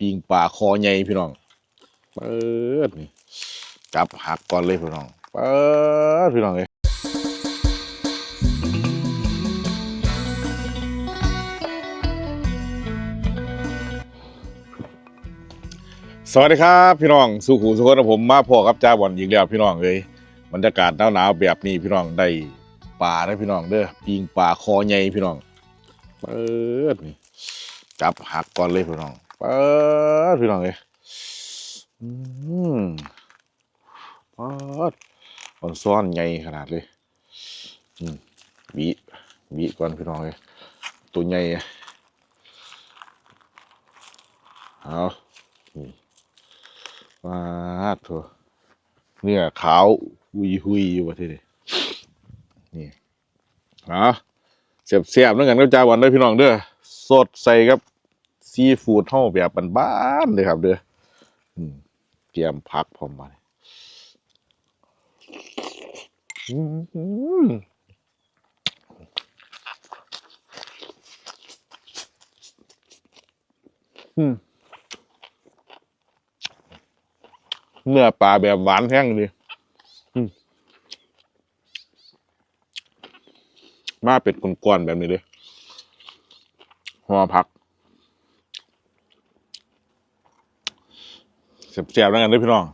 ปิงปลาคอใหญ่พี่น้องเปิดนี่จับหักก่อนเลยพี่น้องเปิดพี่น้องเลยสวัสดีครับพี่น้องสุขุสุขนผมมาพอกับจ้าบอลอีกแล้วพี่น้องเลยบรรยากาศหนาวๆแบบนี้พี่น้องได้ปลาได้พี่น้องเด้อปิงปลาคอใหญ่พี่น้องเปิดนี่จับหักก่อนเลยพี่น้อง ปิดพี่น้องเลยอืมเปิดอ่อนซ้อนใหญ่ขนาดเลยอืมบีบีก่อนพี่น้องเลยตัวใหญ่เอานี่มาดเถอะเนื้อขาวหุยหุยอยู่ประเทศนี้นี่เอาเสียบเสียบนั่นกันก็จ้าวันด้อพี่น้องเด้อสดใส่กับ ซีฟู้ดเท่าแบบบ้านๆเลยครับ เด้อเตรียมพักพร้อมมาเนื้อปลาแบบหวานแห้งดีมาเป็นก้อนๆแบบนี้เลยห่อผัก เสียบๆแล้วกันด้วยพี่น้อง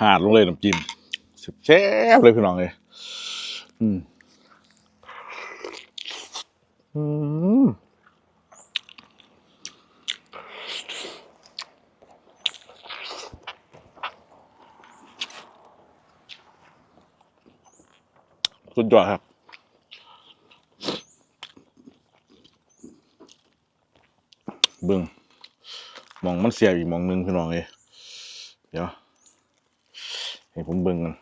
หาดลงเลยน้ำจิ้มแซ่บเลยพี่น้องเลยอืม อืมสุดยอดครับ เบิ่งมองมันเสียอีกมองหนึงพี่น้องเลยเดี๋ยว ให้ผมเบิ่งกัน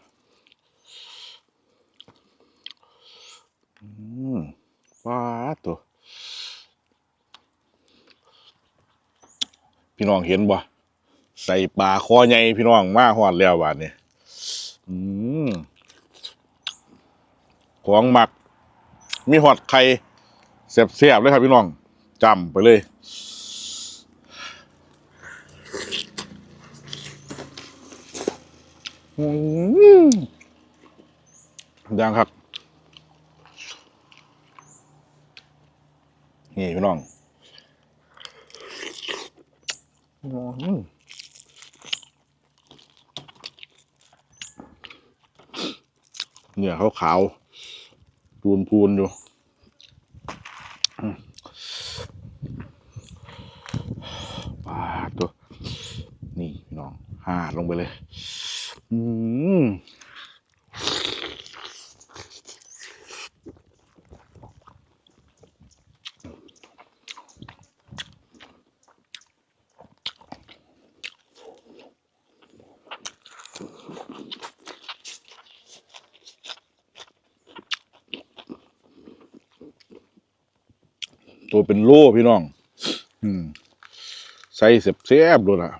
อืมว้าดตัว พี่น้องเห็นบ่ใส่ปลาคอใหญ่พี่น้องมาหอดแล้วบาดเนี่ยอืมของหมัก มีหอดไข่เสียบๆเลยครับพี่น้องจำไปเลยอืมยังครับ นี่พี่น้องอืม เนี่ยเขาขาวๆปูนพูนอยู่ปลาตัว นี่น้องห่าลงไปเลย อืม ตัวเป็นโล่พี่น้อง อืมใส่เสียบเสียบๆด้วยล่ะ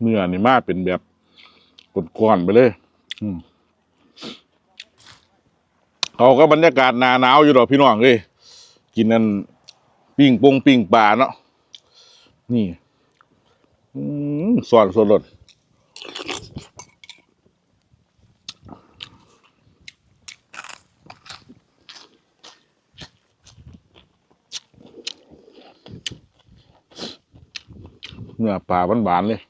เนื้อนี่มาเป็นแบบก้อนๆไปเลย อืมเขาก็บรรยากาศหนาหนาวอยู่ดอกพี่น้องเลย กินนั่นปิ้งปงปิ้งปลาเนาะนี่อืมสอนสดรสเนื้อปลาหวานๆเลย